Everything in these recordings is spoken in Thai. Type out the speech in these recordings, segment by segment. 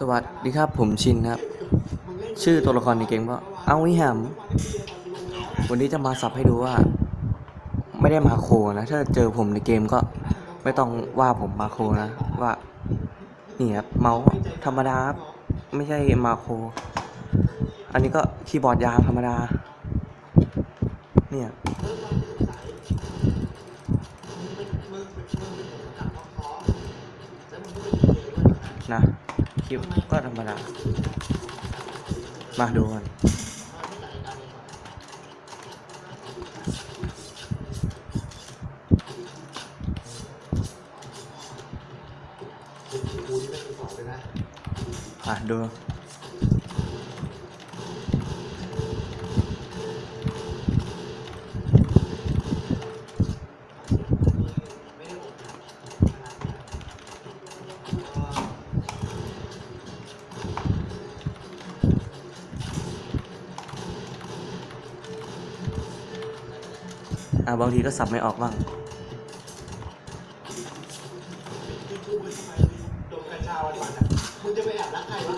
สวัสดีครับผมชินครับ ชื่อตัวละครในเกมว่าเอาวิหามวันนี้จะมาสับให้ดูว่า ไม่ได้มาโคนะถ้าเจอผมในเกมก็ไม่ต้องว่าผมมาโคนะว่านี่ครับเมาส์ธรรมดาครับไม่ใช่มาโค อันนี้ก็คีย์บอร์ดยาวธรรมดา เนี่ยนะ คลิปก็ธรรมดา มาดูกันอะดู อ่าบางทีก็สับไม่ออกบ้าง มึงจะไปแอบรักใครวะ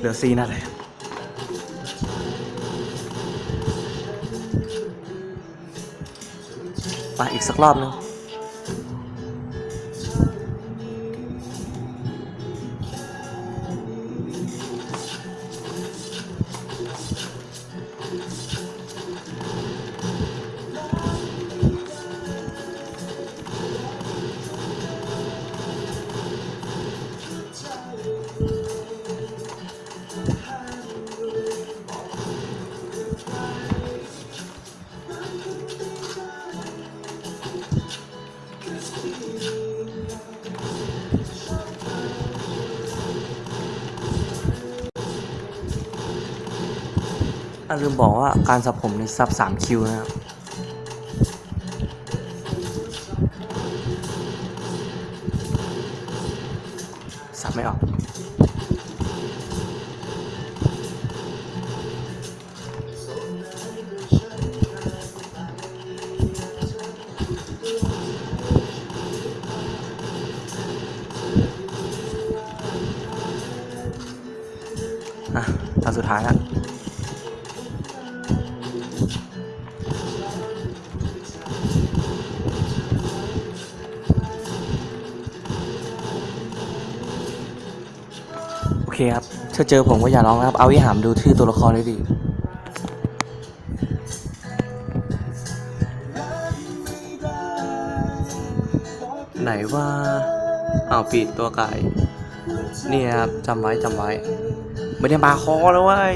เหลือซีนั่นแหละไปอีกสักรอบนึง อะลืมบอกว่าการสับผมในสับสามคิวนะครับสับไม่ออก อะตอนสุดท้ายแล้วโอเคครับ ถ้าเจอผมก็อย่าร้องนะครับ เอาวิหามดูชื่อตัวละครได้ดีไหนว่าเอาวปิดตัวไก่นี่ครับจำไว้จำไว้ ไม่ได้มาคอแล้วเว้ย